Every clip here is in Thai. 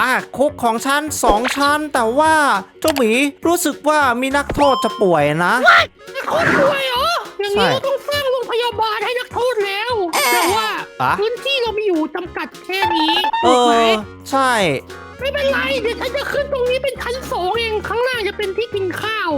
อะคุกของฉันสองชั้น แต่ว่าเจ้าหมีรู้สึกว่ามีนักโทษจะป่วยนะนักโทษป่วยเหรออย่างนี้ใช่เราต้องสร้างโรงพยาบาลให้นักโทษแล้วแต่ว่าอะ พื้นที่เรามีอยู่จำกัดแค่นี้เอถูกไหม อ ใช่ ไม่เป็นไร เดี๋ยวฉันจะขึ้นตรงนี้เป็นชั้นสองเอง ข้างล่างจะเป็นที่กินข้าว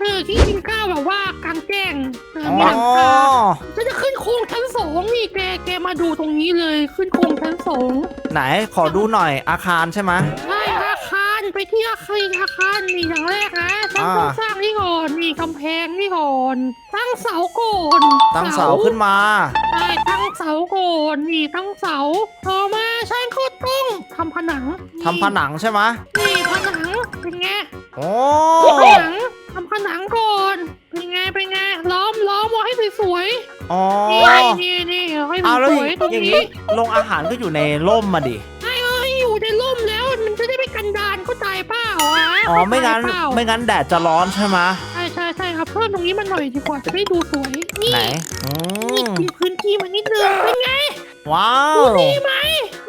เออ ที่กินข้าวแบบว่ากลางแจ้งเอออ๋มีหลังคาอฉันจะขึ้นโค้งชั้นสองนี่แก แกมาดูตรงนี้เลย ขึ้นโค้งชั้นสองไหนขอดูหน่อยอาคารใช่ไหมใช่อาคา รไปที่อาคารอาคารนี่อย่างแรกนะฉันต้องอ่าสร้างนี่ก่อนนี่กำแพงนี่ก่อนตั้งเสาก่อนตั้งเสาขึ้นมาใช่ตั้งเสาก่อนนี่ตั้งเสาต่อมาฉันก็ต้องทำผนังทำผนังใช่ไหมนี่ผนังเป็นไงโอ้ผนังทำผนังก่อนเป็นไงเป็นไงล้อมล้อมไว้ให้สวยอ๋อๆนี่นี่นี่ให้มัเอานแล้วสวยตรงอย่างนี้นี้โรงอาหารก็อยู่ในร่มมาดิใช่เอ้ยอยู่ในร่ม เปล่าอะอ๋อไม่งั้นเข้าใจเปล่าไม่งั้นแดดจะร้อนใช่ไหมใช่ใช่ใช่ครับเพิ่มตรงนี้มาหน่อยดีกว่าจะได้ดูสวย นี่ไหนอืนี่มกินพื้นที่มานิดนึงเป็นไงว้าวดูดีไหม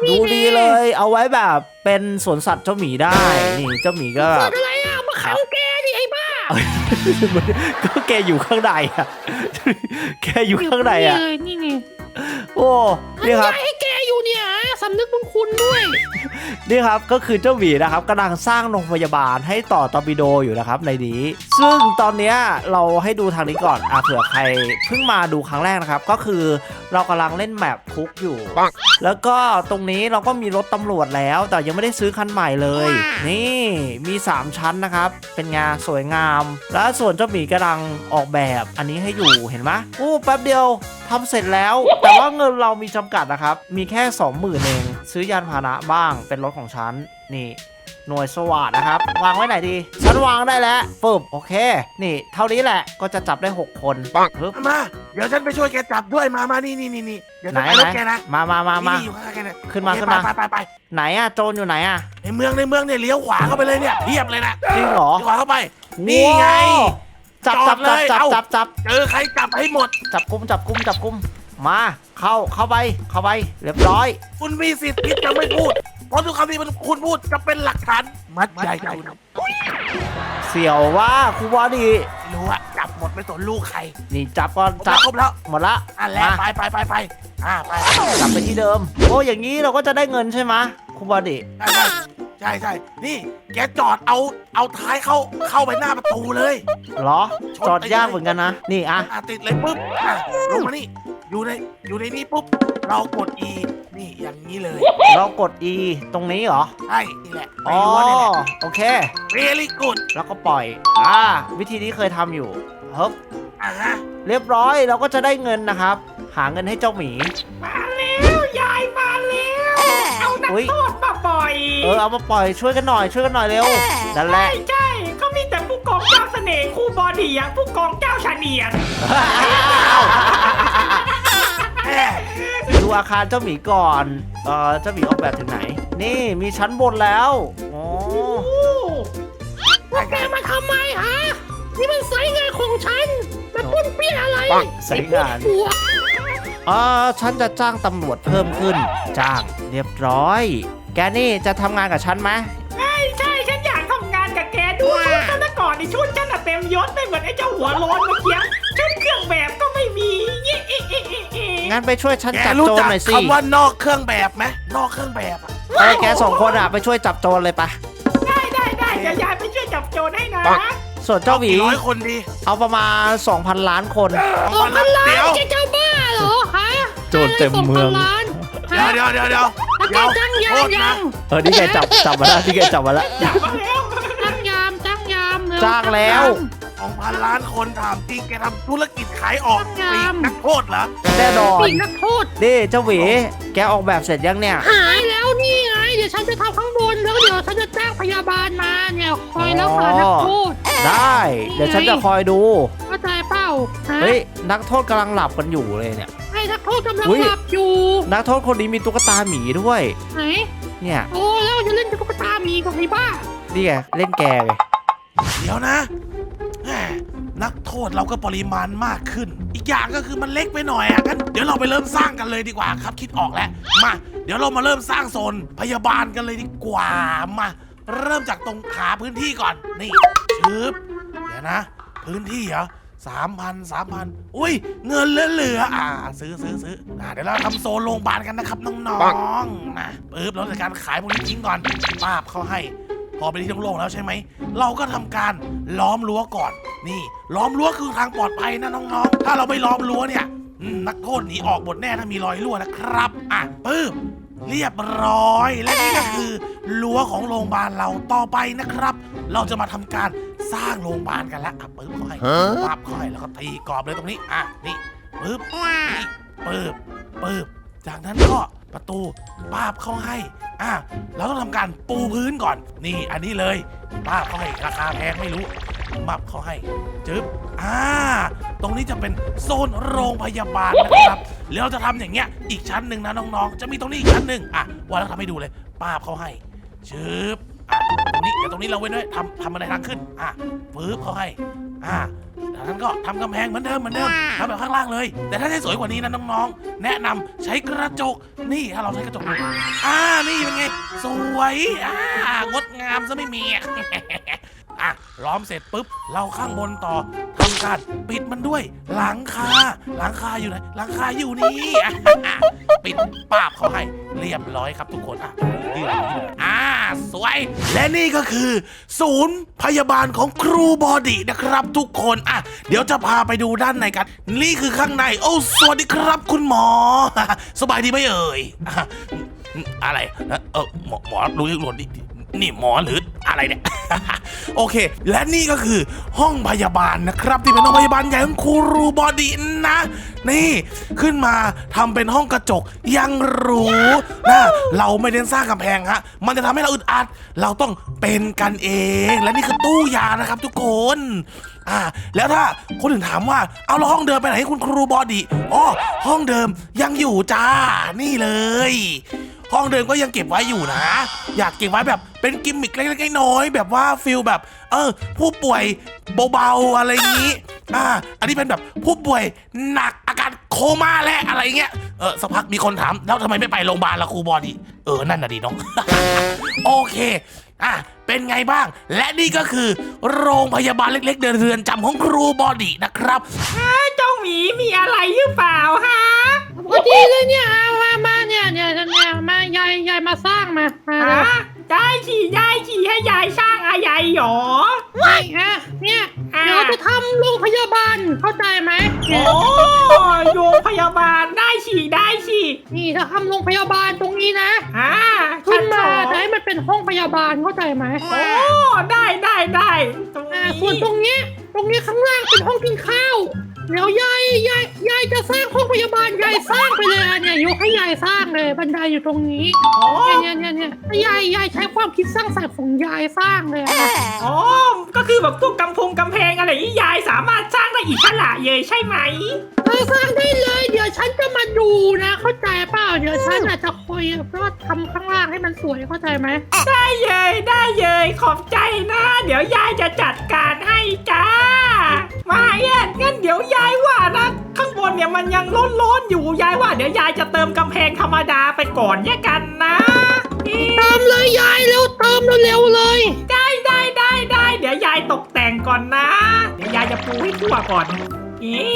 ดูนี่ไงดีเลย เอาไว้แบบเป็นสวนสัตว์เจ้าหมีได้ นี่เจ้าหมีก็เกิดอะไรอะมาขังแกดิไอ้บ้าก็แกอยู่ข้างในอะ แกอยู่ข้างในอะ เลยนี่ไงโอ้นี่ครับ ทำไงให้แกอยู่เนี่ย สำนึกบุญคุณด้วย นี่ครับก็คือเจ้าหมีนะครับกำลังสร้างโรงพยาบาลให้ต่อตอร์ปิโดอยู่นะครับในนี้ ซึ่งตอนเนี้ยเราให้ดูทางนี้ก่อนอะเผื่อใครเพิ่งมาดูครั้งแรกนะครับ ก็คือเรากำลังเล่นแมปคุกอยู่ แล้วก็ตรงนี้เราก็มีรถตำรวจแล้ว แต่ยังไม่ได้ซื้อคันใหม่เลย นี่มี 3 ชั้นนะครับ เป็นงานสวยงาม แล้วส่วนเจ้าหมีกำลังออกแบบอันนี้ให้อยู่เห็นไหมโอ้แป๊บเดียวทำเสร็จแล้ว แต่ว่าเงินเรามีจำกัดนะครับ มีแค่ 20,000เองซื้อยานพาหนะบ้างเป็นรถของฉันนี่หน่วยสวัสดนะครับ วางไว้ไหนดีฉันวางได้แล้วปึ๊บโอเค นี่ เท่านี้แหละก็จะจับได้ 6 คนปึ๊บมา เดี๋ยวฉันไปช่วยแกจับด้วยมามานี่นี่นี่นี่เดี๋ยวไหนฉันไปไหรนถแกนะมามามามานี่อยู่ข้างๆแกเนี่ยขึ้นมาโอเคขึ้นมา ไปไปไปไหนอะโจรอยู่ไหนอะในเมืองในเมืองเนี่ยเลี้ยวขวาเข้าไปเลยเนี่ยเทียบเลยนะจริงเหรอ เลี้ยวขวาเข้าไป นี่ไง จับจจัอบดจับเลยจับเอ้า จับจับเจอใครจับให้หมด จับกุมจับกุมจับกุมมาเข้าเข้าไปเข้าไปเรียบร้อย คุณมีสิทธิ์ที่จะไม่พูด เพราะทุกคำที่มันคุณพูดจะเป็นหลักฐานมัดใหญ่ใหญ่เสี่ยวว่าครูบอดีไม่รู้อะจับหมดไม่สนลูกใครนี่จับก็ครบจัแล้บวครบแล้วหมดละอะแล้วมาไปไปไปไปอ่าไปกลับไปที่เดิม โอ้อย่างนี้เราก็จะได้เงินใช่ไหมครูบอดีใช่ใช่ใช่ใช่นี่แกจอดเอาเอาท้ายเข้าเข้าไปหน้าประตูเลยเหรอ จอดยากเหมือนกันนะ นี่อะอะติดเลยปุ๊บอะลงมานี่อยู่ในอยู่ในนี้ปุ๊บเรากด E นี่อย่างนี้เลยเรากด E ตรงนี้เหรอ ใช่นี่แหละในอ๋อ รั้วนี่แหละ โอเค really good แล้วก็ปล่อย อ่า วิธีนี้เคยทำอยู่เฮ้บอะฮะเรียบร้อยเราก็จะได้เงินนะครับ หาเงินให้เจ้าหมี มา นักอุ๊ย โทษมาปล่อยเออเอามาปล่อยช่วยกันหน่อยช่วยกันหน่อยเร็วนั่นแหละใช่ใช่เขามีแต่ผู้กองเจ้าเสน่ห์คู่บอดี้อะผู้กองเจ้าชาเนียนแม่ดูอาคารเจ้าหมีก่อนเออเจ้าหมีออกแบบถึงไหน นี่มีชั้นบนแล้วอ๋อโอ้พวกแกมาทำไมฮะ นี่มันไซส์งานของฉันมาปุ้นเปี้ยอะไรใส่งานไอ้พวกหัว เออฉันจะจ้างตำรวจเพิ่มขึ้น จ้างเรียบร้อย แกนี่จะทำงานกับฉันไหมใช่ใช่ฉันอยากทำงานกับแกดูชุดฉันนะก่อนนี่ชุดฉันอะเต็มยศไม่เหมือนไอ้เจ้าหัวโล้นเมื่อกี้ชุดเครื่องแบบก็ไม่มีเย่เอ๊ะเอ๊ะเอ๊ะเอ๊ะงั้นไปช่วยฉันแกจับรู้โจรจักหน่อยสิคำว่านอกเครื่องแบบไหมนอกเครื่องแบบอะเออแกสองคนอะไปช่วยจับโจรเลยปะได้ได้ได้เดี๋ยวยายไปช่วยจับโจรให้นะส่วนเจ้าหวีกี่ร้อยคนดี เอาประมาณ 2,000 ล้านคนสองพันล้านเดี๋ยวแกจะบ้าเหรอฮะ โจรเต็มเมืองสพันล้านเดี๋ยวเดี๋ยวเดี๋ยวเดี๋ยวแล้วแกเดี๋ยวจ้างยาโทมษยันะงเออนี่แกจับจับมาแล้วนี่แกจับมาแล้วจับมาแล้วจ้างยามจ้างยามเร็วจ้างแล้วสองพันล้านคนถามจริงแกทำธุรกิจขายออกงามปีกนักโทษเหรอแน่นอนปีกนักโทษนี่เจ้าหวีแกออกแบบเสร็จยังเนี่ยหายแล้วนี่ไงเดี๋ยวฉันจะทำข้างบนแล้วเดี๋ยวฉันจะจ้างพยาบาลมาเนี่ยคอยรักษานักโทษได้ เดี๋ยวฉันจะคอยดูเข้าใจเปล่าฮะเฮ้ยนักโทษกำลังหลับกันอยู่เลยเนี่ยให้ นักโทษกำลังอุ๊ย หลับอยู่นักโทษคนนี้มีตุ๊กตาหมีด้วย ไหนเนี่ยโอ้แล้วจะเล่นตุ๊กตาหมีกับไอ้บ้านี่ไงเล่นแกไงเดี๋ยวนะแหมนักโทษเราก็ปริมาณมากขึ้น อีกอย่างก็คือมันเล็กไปหน่อยอะงั้นเดี๋ยวเราไปเริ่มสร้างกันเลยดีกว่าครับคิดออกแล้วมา เดี๋ยวเรามาเริ่มสร้างโซนพยาบาลกันเลยดีกว่ามา เริ่มจากตรงหาพื้นที่ก่อนนี่ชึบเดี๋ยวนะ พื้นที่เหรอ สามพันสามพันอุ้ย เงินเหลือๆอ่า ซื้อซื้อซื้ออ่าเดี๋ยวเราทำโซนโรงพยาบาลกันนะครับน้องๆนะปึ๊บเราจัดการขายพวกนี้ทิ้งก่อนป้าบเข้าให้ พอไปนที่โล่งๆแล้วใช่ไหม เราก็ทำการล้อมรั้วก่อน นี่ ล้อมรั้วคือทางปลอดภัยนะน้องๆ ถ้าเราไม่ล้อมรั้วเนี่ยอืมนักโทษหนีออกหมดแน่ถ้ามีรอยรั่วนะครับ อะปึ๊บ เรียบร้อย และนี่ก็คือรั้วของโรงพยาบาลเราต่อไปนะครับ เราจะมาทำการสร้างโรงพยาบาลกันละอะปึ๊บเข้าให้ปั๊บเข้าให้แล้วก็ตีกรอบเลยตรงนี้อะนี่ปึ๊บนี่ปึ๊บปึ๊บจากนั้นก็ประตูป้าบเข้าให้ อะ เราต้องทำการปูพื้นก่อน นี่อันนี้เลยป้าบเข้าให้ราคาแพงไม่รู้ มับเขาให้จึ๊บอ่า ตรงนี้จะเป็นโซนโรงพยาบาลนะครับแล้วเราจะทำอย่างเงี้ย อีกชั้นหนึ่งนะน้องๆ จะมีตรงนี้อีกชั้นหนึ่งอะว่าแล้วทำให้ดูเลยป้าบเขาให้จึ๊บอะตรงนี้เดี๋ยวตรงนี้เราเว้นไว้ทำทำอะไรทางขึ้น อะปึ๊บเขาให้อ่าจากนั้นก็ทำกำแพงเหมือนเดิมเหมือนเดิมทำแบบข้างล่างเลย แต่ถ้าให้สวยกว่านี้นะน้องๆ แนะนำใช้กระจก นี่ถ้าเราใช้กระจกอ่า นี่เป็นไง สวย อ่างดงามซะไม่มี อะล้อมเสร็จปุ๊บ เราข้างบนต่อทำการปิดมันด้วย หลังคา หลังคาอยู่ไหนหลังคาอยู่นี่ปิดปาบเขาให้เรียบร้อยครับทุกคนอะยืดยืดอ่าสวย และนี่ก็คือ ศูนย์พยาบาลของครูบอดี้นะครับทุกคนอะเดี๋ยวจะพาไปดูด้านในกัน นี่คือข้างใน โอ้สวัสดีครับคุณหมอ สบายดีไหมเอ่ยอะอะไรเออหมอหมอรู้ยังหลดนี่ นี่หมอหรืออะไรเนี่ย โอเค และนี่ก็คือห้องพยาบาลนะครับ ที่เป็นห้องพยาบาลใหญ่ของครูบอดี้นะ นี่ขึ้นมาทำเป็นห้องกระจกยังหรูนะเราไม่เน้นสร้างกำแพงฮะมันจะทำให้เราอึดอัด เราต้องเป็นกันเอง และนี่คือตู้ยานะครับทุกคนอ่าแล้วถ้าคนอื่นถามว่าเอาแล้วห้องเดิมไปไหนคุณครูบอดีอ๋อห้องเดิมยังอยู่จ้านี่เลย ห้องเดิมก็ยังเก็บไว้อยู่นะ อยากเก็บไว้แบบเป็นกิมมิคเล็กๆน้อยๆแบบว่าฟิลแบบ เออ ผู้ป่วยเบาๆอะไรนี้อ่าอันนี้เป็นแบบผู้ป่วยหนักอาการโคม่าและอะไรเงี้ยเออสักพักมีคนถามแล้วทำไมไม่ไปโรงพยาบาลละครูบอดี้เออนั่นน่ะดิน้อง โอเคอะเป็นไงบ้าง และนี่ก็คือ โรงพยาบาลเล็ก ๆ เดินเรือนจำของครูบอดี้นะครับเจ้าหมีมีอะไรหรือเปล่าฮะ พอดีเลยเนี่ยเอามามาเนี่ยเนี่ยเนี่ยมายายยายมาสร้างมามาฮะได้ขี่ได้ขี่ให้ยายสร้างอะไรหรอ ไม่ฮะเนี่ยอ่า เดี๋ยวจะทำโรงพยาบาลเข้าใจไหมโอ้โรงพยาบาลได้ขี่ได้ขี่นี่ถ้าทำโรงพยาบาลตรงนี้นะอ่าขึ้นมาชั้สจะองให้มันเป็นห้องพยาบาลเข้าใจไหมโอ้ได้ได้ได้ตรงอ่านี้ส่วนตรงเนี้ยตรงนี้ข้างล่างเป็นห้องกินข้าว เดี๋ยวยายยายยายจะสร้างห้องพยาบาลยายสร้างไปเลยอะเนี่ยยกให้ยายสร้างเลย บันไดอยู่ตรงนี้โอ้เนี่ยเนี่ยเนี่ยเนี่ยยายยายใช้ความคิดสร้างสรรค์ของยายสร้างเลยอะโอ้ก็คือแบบพวกกำพงกำแพงอะไรนี่ยายสามารถสร้างได้อีกขนาดเลยใช่ไหม เออสร้างได้เลยเดี๋ยวฉันจะมาดูนะ เข้าใจเปล่าเดี๋ยวฉันอาจจะคอยก็ทำข้างล่างให้มันสวยเข้าใจไหมได้เยยได้เยยขอบใจนะ เดี๋ยวยายจะจัดการให้จ้า มาเอ็ดงั้นเดี๋ยวยายว่านะข้างบนเนี่ยมันยังร้อนๆอยู่ยายว่า เดี๋ยวยายจะเติมกำแพงธรรมดาไปก่อนแยกกันนะนี่เติมเลยยายเร็วเติมเร็วๆเลย ได้ได้ได้ได้เดี๋ยวยายตกแต่งก่อนนะ เดี๋ยวยายจะปูให้ทั่วก่อนนี่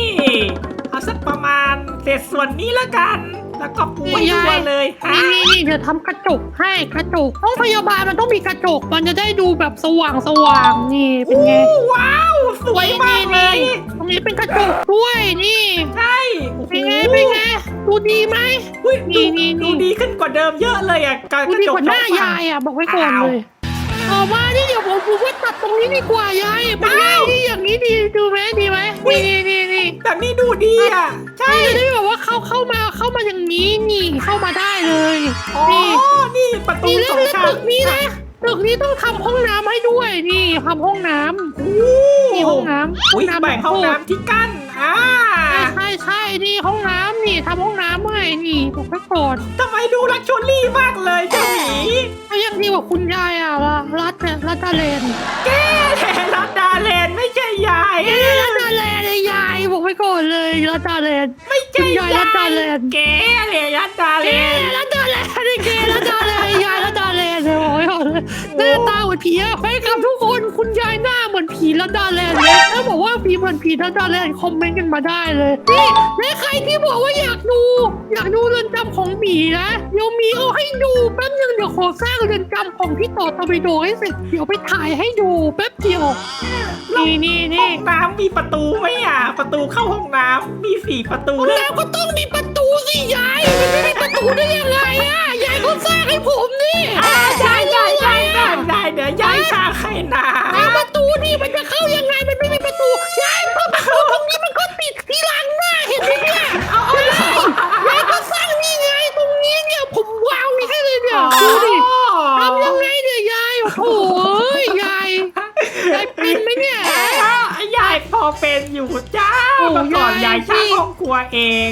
เอาสักประมาณเศษส่วนนี้ละกัน แล้วก็ปูให้ทั่วเลยฮะนี่นี่นี่เดี๋ยวทำกระจกให้กระจกห้องพยาบาลมันต้องมีกระจกมันจะได้ดูแบบสว่างสว่างๆนี่เป็นไงโอ้ว้าว สวยมากเลยนี่ตรงนี้เป็นกระจกด้วยนี่ใช่โอ้โหเป็นไงเป็นไงดูดีไหม อุ๊ยนี่ดูนี่นี่ ดูดีขึ้นกว่าเดิมเยอะเลยอะกระดูกระดีจกกว่าหน้าช่องยายอะบอกไว้ก่อนเลยเอามานี่เดี๋ยวผมผมว่าตัดตรงนี้ดีกว่ายายเป็นไงนี่อย่างนี้ดีดูไหมดีไหมนี่นี่นี่นี่แบบนี้ดูดีอะ ใช่จะได้แบบว่าเข้าเข้ามาเข้ามาอย่างนี้นี่เข้ามาได้เลยอ๋อนี่นี่ประตูนี่แล้สวองแล้วชั้ตึนกนี้นะ ตึกนี้ต้องทำห้องน้ำให้ด้วยนี่ทำห้องน้ำนี่ห้องน้ำอุ้ยแบ่งห้องน้ำที่กั้นอ่าใช่ใช่ใช่นี่ห้องน้ำนี่ทำห้องน้ำให้นี่บอกไว้ก่อนทำไมดูลักชัวรี่มากเลยเจ้าหมีก็ยังดีกว่าคุณยายอะว่ารัดเนี่ยรัดดาเลนแกรัดดาเลนไม่ใช่ยายเอ๊ะรัตดาแลนด์เลยยายบอกไว้ก่อนเลยรัตดาแลนด์ไม่ใช่คุณยายรัตดาแลนด์แกเลยรัตดาแลเอ๊ะนด์รัตดาแลนด์นี่เกรัตดาแลนด์ยายรัตดา แลนด์เลยบอกไว้ก่อนเลยหน้าตาเหมือนผีอะแฟนคลับทุกคนคุณยายหน้าเหมือนผีรัตดาแลนด์เลยถ้าบอกว่าผีเหมือนผีรัตดาแลนด์คอมเมนต์กันมาได้เลยนี่และใครที่บอกว่าอยากดู อยากดูเรือนจำของหมีนะเดี๋ยวหมีเอาให้ดูแป๊บนึงเดี๋ยวขอสร้างเรือนจำของพี่ต่อตอร์ปิโดให้เสร็จเดี๋ยวไปถ่ายให้ดูแป๊บเดียวนี่นี่ห้นี่องน้ำมีประตูไหมอะ ประตูเข้าห้องน้ำมีสี่ประตูเลยแล้วก็ต้องมีประตูสิยายมันไม่มีประตูได้ยังไงอะ ยายเขาสร้างให้ผมนี่อ่าได้ได้ได้ได้ได้เดี๋ยวยายสร้างให้นะทางประตูนี่มันจะเข้ายังไงมันไม่มีประตูยายเปิดประตูตรงนี้มันก็ติดที่หลังหน้าเห็นไหมเนี่ยเอาเอายายยายก็สร้างนี่ไงตรงนี้เนี่ยผมวางนี่ให้เลยเนี่ยดูดิทำยังไงเนี่ยยายโอ้โหยายยายเป็นไหมเนี่ยอ้าวยายพอเป็นอยู่จ้าโอ้เมื่อก่อนยายยายสร้างนี่ห้องครัวเอง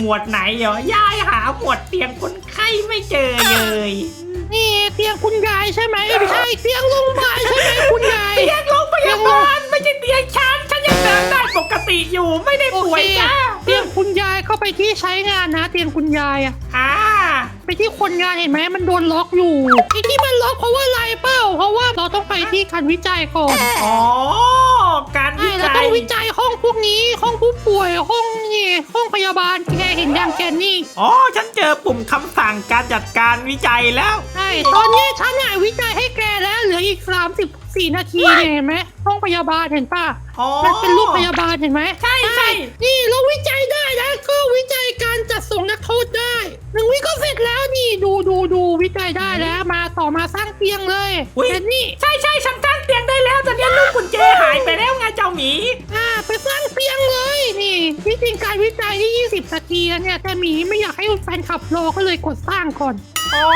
หมวดไหนเหรอยายหาหมวดเตียงคนไข้ไม่เจอเลยนี่เตียงคุณยายใช่ไหมเอ้ยไม่ใช่เตียงโรงพยาบาลใช่ไหมคุณยายเตียงโรงพยาบาลไม่ใช่เตียงฉันฉันยังเดินได้ปกติอยู่ไม่ได้โอป่วเคยจ้าเตียงคุณยายเข้าไปที่ใช้งานนะ เตียงคุณยายอะอ่าไปที่คนงานเห็นไหมมันโดนล็อกอยู่ไอ้ที่มันล็อกเพราะว่าอะไรเปล่าเพราะว่าเราต้องไปที่การวิจัยก่อน อ๋อ การวิใช่เราจัต้อยงวิจัยห้องพวกนี้ ห้องผู้ป่วยห้องนี่ห้องพยาบาลแกเห็นยังแกนี่อ๋อฉันเจอปุ่มคำสั่งการจัดการวิจัยแล้ว ใช่ตอนนี้ฉันน่ะวิจัยให้แกแล้วเหลืออีก 34นาทีเนี่ยเห็นไหมห้องพยาบาลเห็นป่ะอ๋อ มันเป็นรูปพยาบาลเห็นไหมใช่ใช่ นี่เราวิจัยได้นะก็วิจัยการจัดส่งนักโทษได้หนึ่งวิก็เสร็จแล้วนี่ดูดูดูวิจัยได้แล้วมาต่อมาสร้างเตียงเลยอุ๊ยแกนี่ใช่ใช่ฉันตั้งเตียงได้แล้วแต่เนี้ยลูกกุญแจหายไปแล้วไงเจ้าหมี อ่าไปสร้างเตียงเลยนี่ที่จริงการวิจัยที่ 20นาทีแล้วเนี่ยแต่หมีไม่อยากให้แฟนขับรอก็เลยกดสร้างก่อน อ๋อ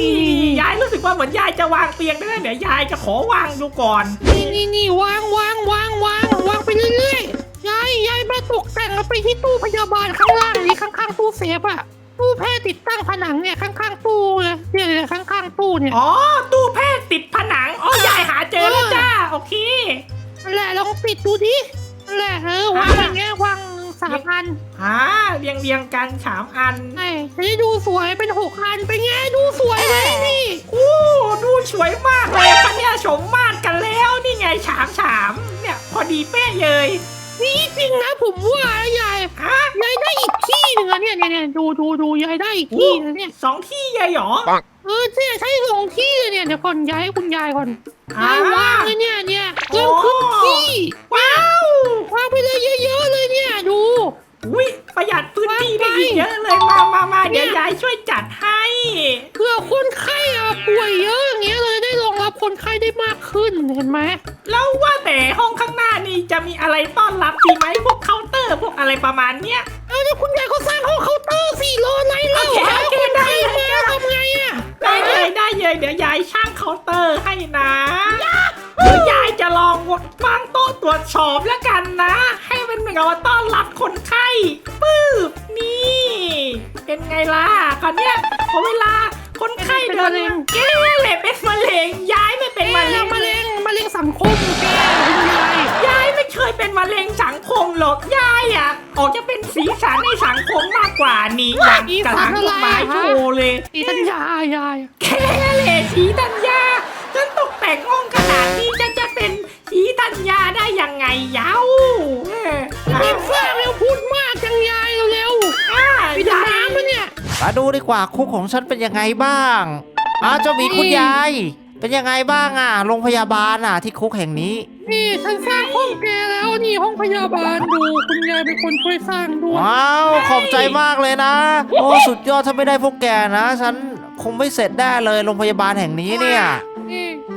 นี่นี่ยายรู้สึกว่าเหมือนยายจะวางเตียงได้แล้วเดี๋ยวยายจะขอวางดูก่อน นี่นี่นี่วางวางวางวางวางไปเรื่อยๆยายยายมาตกแต่งเอาไปที่ตู้พยาบาลข้างล่างนี่ข้างๆตู้เซฟอะตู้แพทย์ติดตั้งผนังเนี่ยข้างๆตู้เนี่ยเนี่ยเนี่ยข้างๆตู้เนี่ยอ๋อ ตู้แพทย์ติดผนัง อ๋อ ยายหาเจอแล้วจ้า โอเคนั่นแหละลองปิดดูดินั่นแหละเออวางอย่างเงี้ยวาง สามอันอ่าเรียงเรียงๆกันสามอันใช่จะได้ดูสวยเป็นหกอันเป็นไงดูสวยไหมนี่อู้ดูสวยมากเลยคันเนี้ยสมมาตรกันแล้วนี่ไงฉามฉามเนี่ยพอดีเป๊ะเลยนี่จริงนะผมว่ายายฮะยายได้อีกที่หนึ่งอะเนี่ยเนี่ยเนี่ยดูดูดูยายได้อีกที่นึงเนี่ยสองที่ยายเหรอ เออเนี่ยใช่สองที่เลยเนี่ยเดี๋ยวก่อนย้ายให้คุณยายก่อนอ่ายายวางเลยเนี่ยเนี่ยเพิ่มขึ้นที่ว้าววางไปเลยเยอะๆเลยเนี่ยดู อุ้ยประหยัดพื้นที่ได้วางไปอีกเยอะเลยมามามาเดี๋ยวยายช่วยจัดให้เพื่อคนไข้อะป่วยเยอะอย่างเงี้ยเลยได้รองรับคนไข้ได้มากขึ้นเห็นไหมแล้วว่าแต่ห้องข้างหน้านี่จะมีอะไรต้อนรับดีไหมพวกเคาน์เตอร์พวกอะไรประมาณเนี้ยเอาเดี๋ยวคุณยายเขาสร้างห้องเคาน์เตอร์สี่โลไรเล่าโอเคหาโอเคคนได้ไข้ได้มาทำไงอะได้เลยได้เลยเดี๋ยวยายช่างเคาน์เตอร์ให้นะ เดี๋ยวยายจะลองวางโต๊ะตรวจสอบแล้วกันนะ ให้มันเหมือนกับว่าต้อนรับคนไข้ปึ๊บนี่ เป็นไงล่ะคราวเนี้ยพอเวลาคนไข้เดินมาแกเลยเป็นมะเร็งย้ายไม่เป็นมะมะเร็เร็งงมะเร็งมะเร็งสังคมแกคุณยายยายไม่เคยเป็นมะเร็งสังคมหรอกยายอะออกจะเป็นสีสันในสังคมมากกว่านี่วางกระถางต้นไม้โชว์เลยอีทัญญายายแค่เลยสีธัญญา ฉันตกแต่งห้องขนาดนี้ฉันจะเป็นสีธัญญาได้ยังไงเย้าเออรีบสร้างแล้วพูดมากจังยายเร็วอ่าๆไปทำน้ำปะเนี่ย มาดูดีกว่าคุกของฉันเป็นยังไงบ้างอ้าวเจ้าหมีคุณยาย เป็นยังไงบ้างอะโรงพยาบาลอะที่คุกแห่งนี้นี่ฉันสร้างห้องแกแล้วนี่ห้องพยาบาลดูคุณยายเป็นคนช่วยสร้างด้วยว้าวขอบใจมากเลยนะ โอ้สุดยอดถ้าไม่ได้พวกแกนะ ฉันคงไม่เสร็จได้เลยโรงพยาบาลแห่งนี้เนี่ย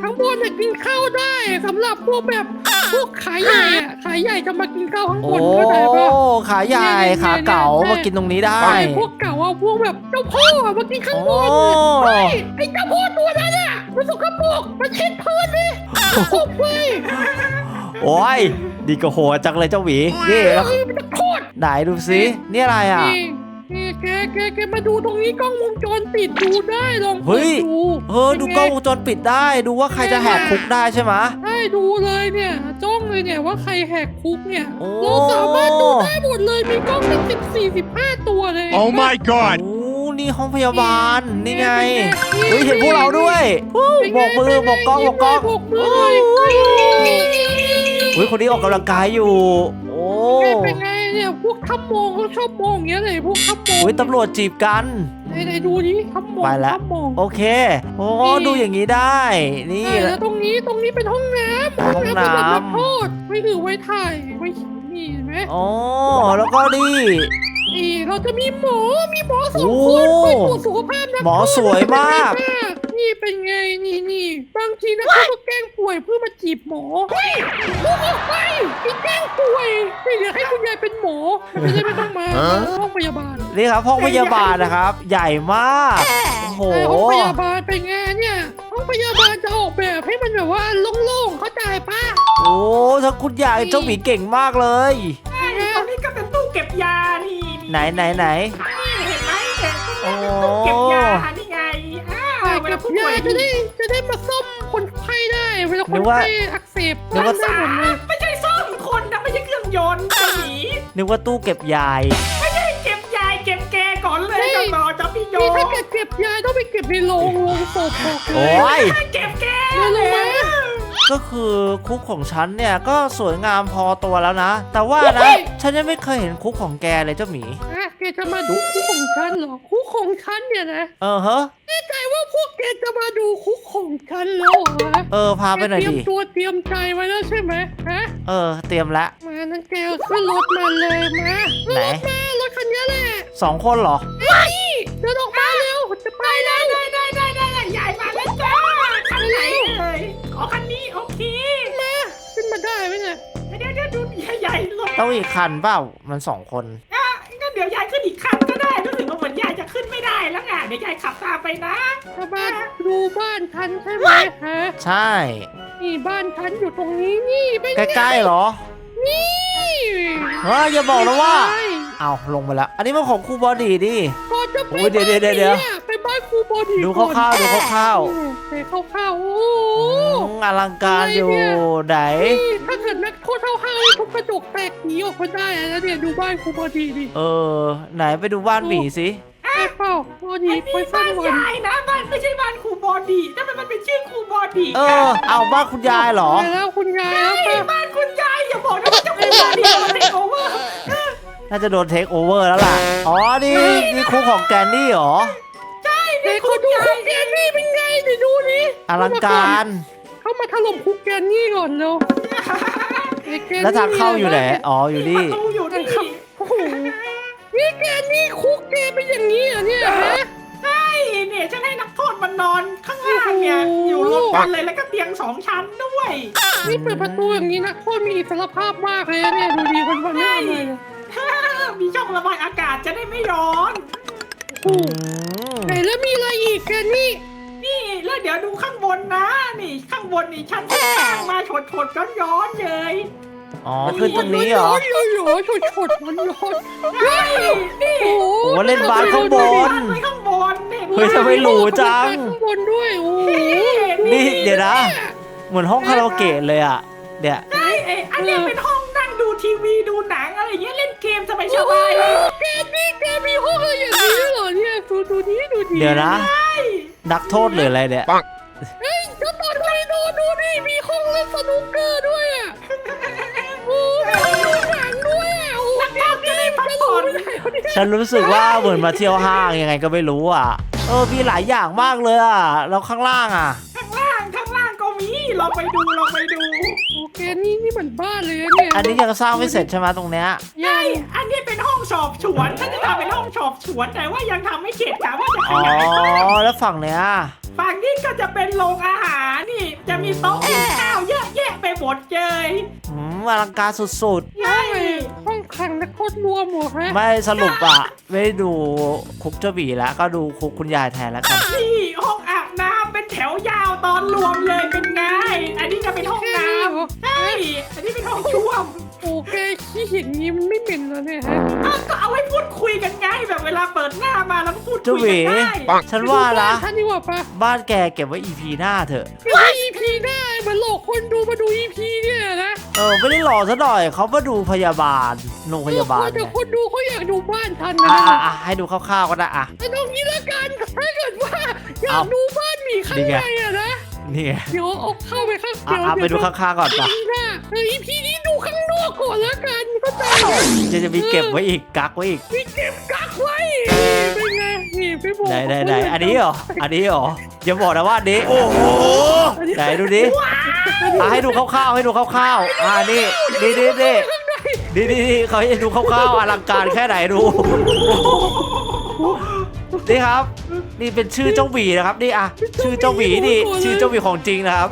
ข้างบนเนี่ยกินข้าวได้สำหรับพวกแบบพวกขายใหญ่อะขายใหญ่จะมากินข้าวข้างบโอ้นเข้าใจปะ ขาใหญ่ขาเก๋ามากินตรงนี้ได้ ใช่พวกเก่าอะพวกแบบเจ้าพ่ออะมากินข้างบนโอ้ เฮ้ยไอ้เจ้าพ่อตัวนั้นอะมันสกปรกมันเช็ดพื้นเลยขบเลยโอ้ยดีก็โหดจังเลยเจ้าหวีนี่แล้วเฮ้ยมันจะโคตร ไหนดูสินี่อะไรอะ นี่นี่แกแกแกมาดูตรงนี้กล้องวงจรปิดดูได้ลองเฮ้เปิดย ดู เออดูกล้องวงจรปิดได้ ดูว่าใครจะแหกคุกได้ใช่ไหมะได้ดูเลยเนี่ยจ้องเลยเนี่ยว่าใครแหกคุกเนี่ยโอ้ เราสามารถดูได้หมดเลยมีกล้องเป็นสิบสี่สิบห้าตัวเลย Oh my god! โอ้นี่ห้องพยาบาลนี่ไงเป็นไงเฮ้ยเห็นพวกเราด้วยวู้เป็นไงบอกมือบอกกล้องบอกกล้องบอกมือเลยเฮ้ยคนนี้ออกกำลังกายอยู่ โอ้เป็นไงเนี่ยพวกทับมองเขาชอบมองอย่างเงี้ยเลยพวกทับมอง เฮ้ยตำรวจจีบกัน ไหนไหนดูดิทับมองไปแล้ว ทับมอง โอเคโอ้นี่ ดูอย่างนี้ได้ นี่ใช่แล้วตรงนี้ตรงนี้เป็นห้องน้ำห้องน้ำสำหรับนักโทษไม่ถือไว้ถ่ายไว้นี่เห็นไหมโอ้แล้วก็นี่ นี่เราจะมีหมอมีหมอสองโอ้คนคอยตรวจสุขภาพนักโทษหมอสวยมาก นี่เป็นไงนี่นี่บางทีนักโทษก็แกล้งป่วยเพื่อมาจีบหมอลูกออกไปพี่แกล้งป่วยนี่เดี๋ยวให้คุณยายเป็นหมอไม่ใช่ไม่ต้องมาห้องพยาบาลนี่ครับห้องพยาบาลนะครับ ใหญ่มากโอ้โหแต่ห้องพยาบาลเป็นไงเนี่ยห้องพยาบาลจะออกแบบให้มันแบบว่าโล่งๆเข้าใจปะโอ้ทั้งคุณยายเจ้าหมีเก่งมากเลยตรงนี้ก็เป็นตู้เก็บยานี่นี่ไหนไหนไหนเห็นไหมเห็นโอ้ตู้เก็บยานี่ไงอ้าวใช่ เวกัลาบผู้ยาป่วยจะได้จะได้มาซ่อมคนไข้ได้เวลาคนไข้อักเสบนึกว่าได้หมดเลยไม่ใช่ซ่อมคนนะไม่ใช่เครื่องยนต์ไอ้หนีนึกว่าตู้เก็บยาย ไม่ใช่เก็บยายเก็บแกก่อนเลยจะต่อจะพี่โยนี่ถ้าเกิดเก็บยาต้องไปเก็บในโรงโรงศพบอกเลโอ้ยยเก็บแกไม่รู้ไหมก็คือคุกของฉันเนี่ยก็สวยงามพอตัวแล้วนะ แต่ว่านะฉันยังไม่เคยเห็นคุกของแกเลยเจ้าหมี อะแกจะมาดูคุกของฉันเหรอคุกของฉันเนี่ยนะเออฮะ แน่ใจว่าพวกแกจะมาดูคุกของฉันแล้วเหรอเออ พาไปหน่อยแกเตรีดิยมตัวเตรียมใจไว้แล้วใช่ไหมฮะเออ เตรียมละ มานั่นแกขึ้นรถมาเลยมาไหน รถมารถคันนี้แหละสองคนเหรอนี่เดินออกมาเร็วจะไปแล้ว ได้ได้ได้ได้ได้ยายมาแล้วจ้าคันไหนเอ่ยอ๋อคันนี้โอเคมาขึ้นมาได้ไหมเนี่ยเดี๋ยวเดี๋ยวดูใหญ่ๆรถต้องอีกคันเปล่า มันสองคน ขึ้นอีกคันก็ได้รู้สึกว่าเหมือนยายจะขึ้นไม่ได้แล้วไงเดี๋ยวยายขับตามไปนะจะมาดูบ้านฉันใช่ไหมฮะใช่ นี่บ้านฉันอยู่ตรงนี้นี่เป็นใกล้ๆเหรอนี่เฮ้ยอย่าบอกนะว่าใช่เอาลงไปแล้ว อันนี้มันของครูบอดีดิก่อนจะไปโอ้ยเดี๋ยวเดี๋ยวเดี๋ยวเดี๋ยวบ้านนี้อะไป บ้านครูบอดีดูคร่าวๆดูคร่าวๆอืมไปคร่าวๆโอ้อืโหมอลังการอยู่อะไรเนี่ย ไหน นี่ถ้าเกิดนักโทษเท่าห้านี่ทุบกระจกแตกหนีออกมาได้แล้วเนี่ยดูบ้านครูบอดีดิเออ ไหนไปดูบ้านหมีสิใช่เปล่าบอดีไอ้ไปนี่สร้าบ้างนวันยายนะบ้านไม่ใช่บ้านครูบอดีแต่มันเป็นชื่อครูบอดีเออ เอาบ้านคุณยายเหรอ ไปแล้วคุณยายแล้วไอ้ป่ะบ้านคุณยายอย่าบอกนะว่าเจะครูบอดีมาเทคโอเวอร์น่าจะโดนเทคโอเวอร์แล้วล่ะ อ๋อ นี่นี่ครูของแกนนี่เหรอเด็ก คุกแกนนี่เป็นไงเดี๋ยวดูนี่อลังการ เข้ามาถล่มคุกแกนนี่ก่อนเร็วไอ้กนนี่แล้วทางเข้าอยู่ไหน อ๋อ อยู่นี่ ประตูอยู่นี่โอ้โหนี่แกนนี่คุกแกเป็นอย่างนี้เหรอเนี่ยฮะ ใช่เนี่ยฉันให้นักโทษมันนอนข้างล่างเนี่ยโอ้โห อยู่รวมกันเลยแล้วก็เตียงสองชั้นด้วย นี่เปิดประตูอย่างนี้นะโคตรมีอิสรภาพมากเลยนะเนี่ยดูดีวันวันหน้าเลยมีช่องระบายอากาศจะได้ไม่ร้อน อ้โหอืมไหนแล้วมีอะไรอีกแกนนี่ นี่แล้วเดี๋ยวดูข้างบนนะ นี่ข้างบนนี่ชั้นข้างมาฉดฉดย้อนย้อนๆเลยอ๋อขึ้นตรงนี้เหรอ ร้อนๆเลยเหรอฉดฉดร้อนร้อนๆนี่นี่โอ้โหโอ้เล่นบาสข้างบนตั้งไว้ข้างบนนี่เฮ้ยทำไม หรูจัง ข้างบนด้วย โอ้โหนี่เดี๋ยวนะ เหมือนห้องคาราโอเกะเลยอะเดี๋ยวใช่เอ้ยอันเนี้ยเป็นห้องนั่งดู ทีวีดูหนังอะไรอย่างเงี้ยเล่นเกมสบายสโอ้โหบายเลยแกนี่แกมีห้องอะไรอย่างนี้ด้วยเหรอเนี่ยดูดูนี้ดูดีเดี๋ยวนะใช่นักโทษหรืออะไรเนี่ย เฮ้ยเจ้าตอนไปดูดูนี่มีห้องเล่นสนุกเกอร์ด้วยอะโอ้โหมีหนังด้วยอะโอ้โหนักโทษจะได้พักผ่อนไม่ได้เขาเนี่ยฉันรู้สึกว่าเหมือนมาเที่ยวห้างยังไงก็ไม่รู้อะ เออมีหลายอย่างมากเลยอะแล้วข้างล่างอะ ลองไปดูลองไปดูโอเคนี่นี่เหมือนบ้านเลยนะเนี่ยอันนี้ยังสร้างไม่เสร็จใช่ไหมตรงเนี้ยยัใช่งอันนี้เป็นห้องสอบสวนฉันจะทำเป็นห้องสอบสวนแต่ว่ายังทำไม่เสร็จค่ะว่าจะขอ๋อยายเพิ่มแล้วฝั่งเนี้ยฝั่งนี้ก็จะเป็นโรงอาหารนี่ จะมีโต๊ะกินข้าวเยอะแยะไปหมดเลยอืมอลังการสุดใช่ห้องขังนักโทษรวมเหรอฮะๆ ไม่สรุปอะไม่ได้ดูคุกเจ้าหวีแล้วก็ดูคุกคุณยายแทนแล้วกัน นี่ห้องอาบน้ำเป็น แถวยาวตอนรวมเลยเป็นไง อันนี้จะเป็นห้องน้ำใช่อันนี้เป็นห้องช่วมโอเคขี้เห็นนี้มันไม่เหม็นแล้วเนี่ยฮะอ้าวก็เอาไว้พูดคุยกันไงแบบเวลาเปิดหน้ามาแล้วก็พูด เจ้าคุยหวีกันได้ฉันว่านะ ท่านดีกว่าปะบ้านแกเก็บไว้ EP หน้าเถอะ ไม่ใช่ EP ได้เหมือนหลอกคนดูมาดู EP เนี่ยนะเออ ไม่ได้หล่อซะหน่อยเขามาดูพยาบาลโรงพยาบาลแต่เนี่ยคนดูเขาอยากดูบ้านทันอะนะอะอะให้ดูคร่าวๆก็ได้อะ แต่ตรงนี้ละกันถ้าเกิดว่าอยาเอากดูบ้านหมีข้างนี่ไง ในอะนะ นี่ไงเดี๋ยวเอาเข้าไปข้างอะเดี๋ยวอะไปดูข้างๆก่อนปะ EP หน้าเออ EP นี้ดูข้างนอกก่อนละกันก็ใจไหมจะจะมีเก็บไว้อีกกักไว้อีก มีเก็บกักไว้เป็นไงนี่ ไปบอกไหนไหนไหนอันนี้เหรอ อันนี้เหรออย่าบอกนะว่าอันนี้ โอ้โห ไหนดูดิอะให้ดูคร่าวๆให้ดูคร่าวๆอ่านี่นี่นี่นี่นี่นี่นี่เขาให้ดูคร่าวๆอลังการแค่ไหนดู นี่ครับ นี่เป็นชื่อเจ้าหวีนะครับ นี่อะ ชื่อเจ้าหวีนี่ ชื่อเจ้าหวีของจริงนะครับ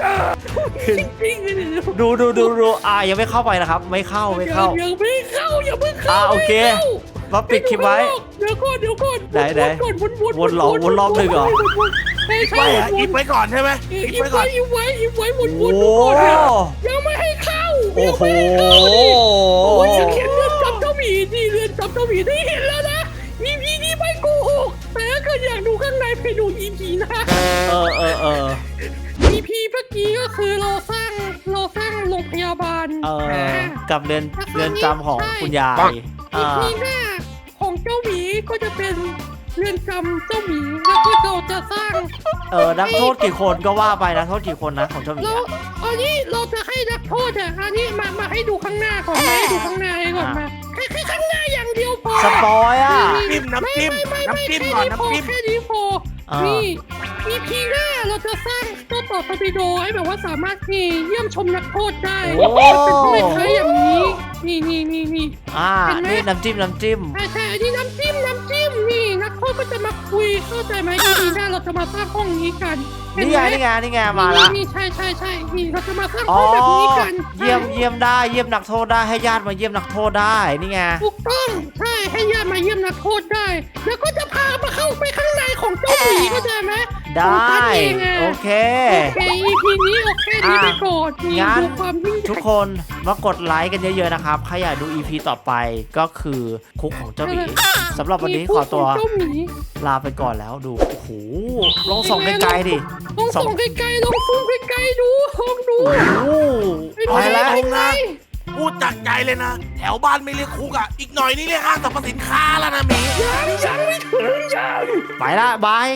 จริงๆเลยเนี่ยดูดูดูดูอ่ายังไม่เข้าไปนะครับ ไม่เข้าไม่เข้า ยังไม่เข้าอย่าเพิ่งเข้าอ่าโอเคไม่ข้ามาปิดคลิปไว้ เดี๋ยวก่อนเดี๋ยวก่อนไหนไหนวนวนวนวนเหรอวนรอบหนึ่งเหรอใช่ใช่ไม่วอะนวอินบไว้ก่อนใช่ไหมอิบอิบไว้ก่ไว้อน อิบไว้อิบไว้วนโอ้วนโหวนยังไม่ให้เข้าโอ้ยังโห ไม่ให้เข้าดิโอ้ยอย่าเขียนเรื่องจำเจ้าหมีดิเรื่องจำเจ้าหมีได้เห็นแล้วนะ EP นี้ไม่โกหกแต่ถ้าเกิดอยากดูข้างในไปดู EP นะ เออเออเออ EP เมื่อกี้ก็คือเราสร้างเราสร้างโรงพยาบาลเออกับเรือนเรือนจำของคุณยายอีอ่าพีหน้าของเจ้าหมี ก็จะเป็นเรือนจำเจ้าหมีแล้วก็เราจะสร้างเออนักโทษกี่คนก็ว่าไปนักโทษกี่คนนะของเจ้าหมีเราอะอันนี้เราจะให้นักโทษอะอันนี้มามาให้ดูข้างหน้าก่อนมาให้ดูข้างหน้าให้ก่อนมาแค่แค่ข้างหน้าอย่างเดียวพอสปอยอะจิ้มน้ำจิ้มไไไน้ำจิ้มแค่ก่อนน้ำจิ้ม แค่นี้พออ่านี่ นี่ EP หน้าเราจะสร้างเจ้าต่อตบิโดให้แบบว่าสามารถนี่เยี่ยมชมนักโทษได้โอ้ เป็นคล้ายๆอย่างนี้ นี่นี่นี่นี่ อ่าเห็นไหม นี่น้ำจิ้มน้ำจิ้ม ใช่ใช่อันนี้น้ำจิ้มน้ำจิ้มนี่นักโทษก็จะมาคุยเข้าใจไหมดีๆหน้าเราจะมาสร้างห้องนี้กันเห็นี่หไงมนี่ไงนี่ไงมาละนี่ใช่ใช่ใช่นี่เราจะมาสร้างอ๋ห้อองแบบนี้กันเยี่ยมเยี่ยมได้เยี่ยมนักโทษได้ให้ญาติมาเยี่ยมนักโทษได้นี่ไงถูกต้องใช่ ให้ญาติมาเยี่ยมนักโทษได้ แล้วก็จะพามาเข้าไปข้างในของเจ้าหมีเข้าใจไหมได้ของฉันเองะโอเค โอเค EP นี้โอเคนี้ไปก่อนนี่งั้น ดูความยิ่งใหญ่ทุกคนมากดไลค์กันเยอะๆนะครับใครอยากดู EP ต่อไปก็คือคุกของเจ้าหมีสำหรับวันนี้ขอตัวเจ้าหมีลาไปก่อนแล้วดู โอ้โหลองส่องไกลๆดิลองส่องไกลๆลองซูมไกลๆดูลองดู โอ้โหไปแล้วตรงนะ พูดจากใจเลยนะ แถวบ้านไม่เรียกคุกอะ อีกหน่อยนี่เรียกห้างสรรพสินค้าแล้วนะหมียังยังไม่ถึงยังไปละบาย